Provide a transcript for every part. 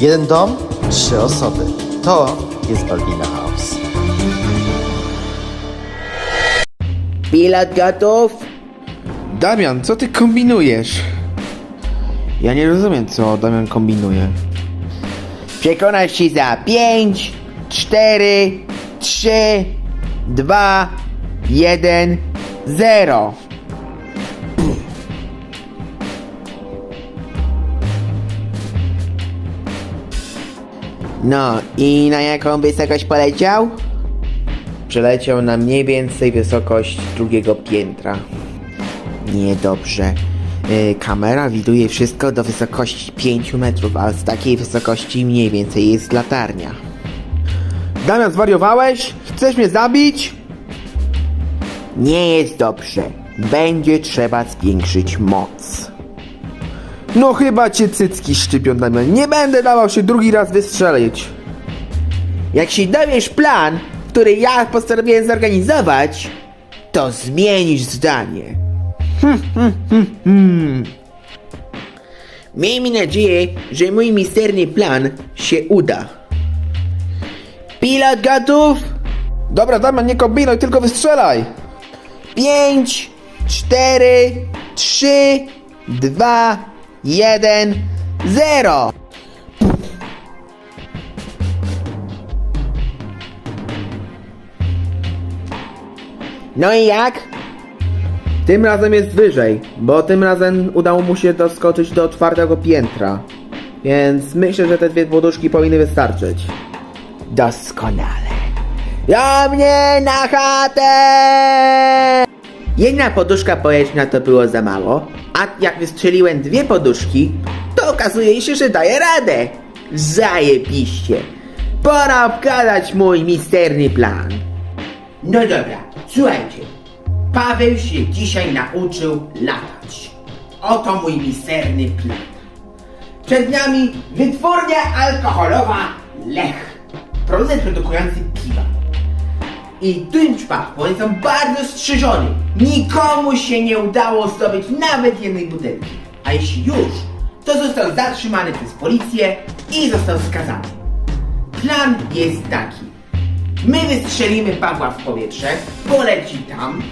Jeden dom, trzy osoby. To jest Balbina House. Pilot gotów? Damian, co ty kombinujesz? Ja nie rozumiem, co Damian kombinuje. Przekonasz się za 5, 4, 3, 2, 1, 0. No i na jaką wysokość poleciał? Przeleciał na mniej więcej wysokość drugiego piętra. Niedobrze. Yy, kamera widuje wszystko do wysokości 5 metrów, a z takiej wysokości mniej więcej jest latarnia. Damian, zwariowałeś? Chcesz mnie zabić? Nie jest dobrze. Będzie trzeba zwiększyć moc. No chyba cię cycki szczypią, Damian. Nie będę dawał się drugi raz wystrzelić. Jak się dowiesz plan, który ja postanowiłem zorganizować, to zmienisz zdanie. Hmm, hmm, hmm, hmm. Miejmy nadzieję, że mój misterny plan się uda. Pilot gotów? Dobra, Damian, nie kombinuj, tylko wystrzelaj. 5, 4, 3, 2, 1, 0. No i jak? Tym razem jest wyżej, bo tym razem udało mu się doskoczyć do czwartego piętra. Więc myślę, że te dwie poduszki powinny wystarczyć. Doskonale. Do mnie na chatę! Jedna poduszka powietrzna to było za mało, a jak wystrzeliłem dwie poduszki, to okazuje się, że daję radę. Zajebiście. Pora obgadać mój misterny plan. No dobra, słuchajcie. Paweł się dzisiaj nauczył latać. Oto mój misterny plan. Przed nami wytwórnia alkoholowa Lech. Producent produkujący piwa. I w tym przypadku oni są bardzo strzyżoni. Nikomu się nie udało zdobyć nawet jednej butelki. A jeśli już, to został zatrzymany przez policję i został skazany. Plan jest taki. My wystrzelimy Pawła w powietrze, poleci tam,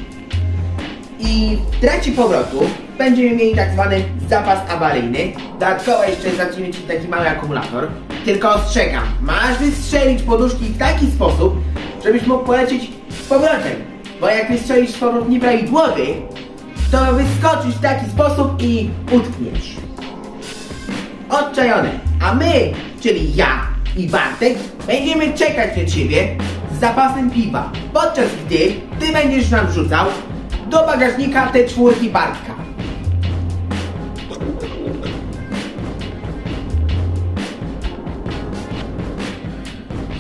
i w trakcie powrotu będziemy mieli tak zwany zapas awaryjny. Dodatkowo jeszcze zaczniemy ci taki mały akumulator. Tylko ostrzegam, masz wystrzelić poduszki w taki sposób, żebyś mógł polecieć z powrotem. Bo jak wystrzelisz w sposób nieprawidłowy, to wyskoczysz w taki sposób i utkniesz. Odczajone. A my, czyli ja i Bartek, będziemy czekać na ciebie z zapasem piwa, podczas gdy ty będziesz nam rzucał do bagażnika te czwórki Bartka.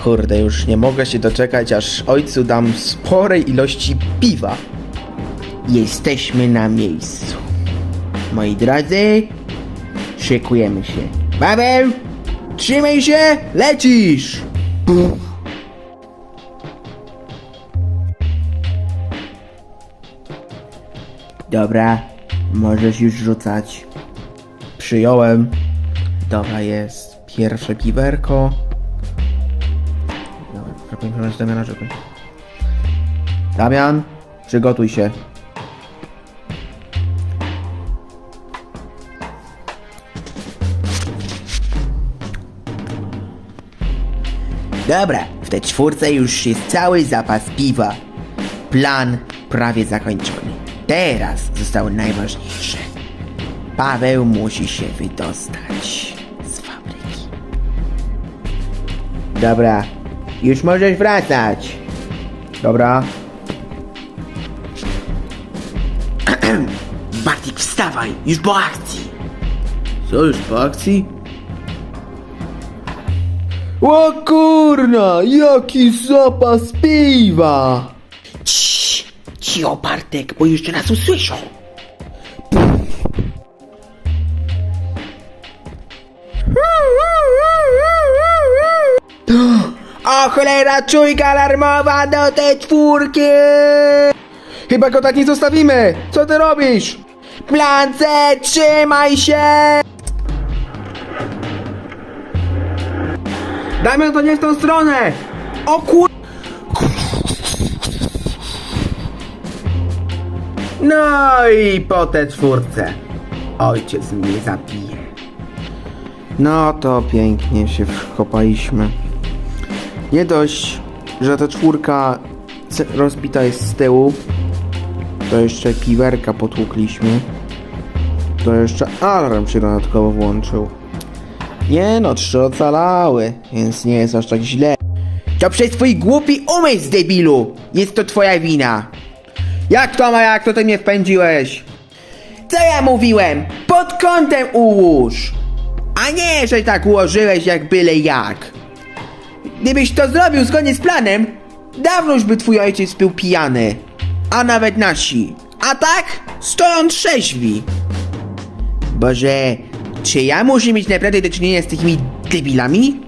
Kurde, już nie mogę się doczekać, aż ojcu dam sporej ilości piwa. Jesteśmy na miejscu. Moi drodzy, szykujemy się. Paweł, trzymaj się, lecisz! Dobra, możesz już rzucać. Przyjąłem. Dobra, jest pierwsze piwerko. Dobra, zapomniałem z Damiana. Damian, przygotuj się. Dobra, w tej czwórce już jest cały zapas piwa. Plan prawie zakończony. Teraz zostało najważniejsze. Paweł musi się wydostać z fabryki. Dobra, już możesz wracać. Dobra. Bartik, wstawaj, już po akcji. Co już po akcji? O kurna, jaki zapas piwa! Cii, cio Bartek, bo jeszcze nas usłyszą. O cholera, czujka alarmowa do tej czwórki! Chyba go tak nie zostawimy! Co ty robisz? Plan C, trzymaj się! Damian, to nie w tą stronę! O kur... No i po te czwórce. Ojciec mnie zabije. No to pięknie się wkopaliśmy. Nie dość, że ta czwórka rozbita jest z tyłu, to jeszcze piwerka potłukliśmy. To jeszcze alarm się dodatkowo włączył. Nie no, trzy ocalały, więc nie jest aż tak źle. To przez twój głupi umysł, debilu! Jest to twoja wina! Jak to ma, jak to ty mnie wpędziłeś? Co ja mówiłem? Pod kątem ułóż! A nie, że tak ułożyłeś jak byle jak. Gdybyś to zrobił zgodnie z planem, dawno już by twój ojciec był pijany. A nawet nasi. A tak? Stoją trzeźwi. Boże, czy ja muszę mieć naprawdę do czynienia z takimi debilami?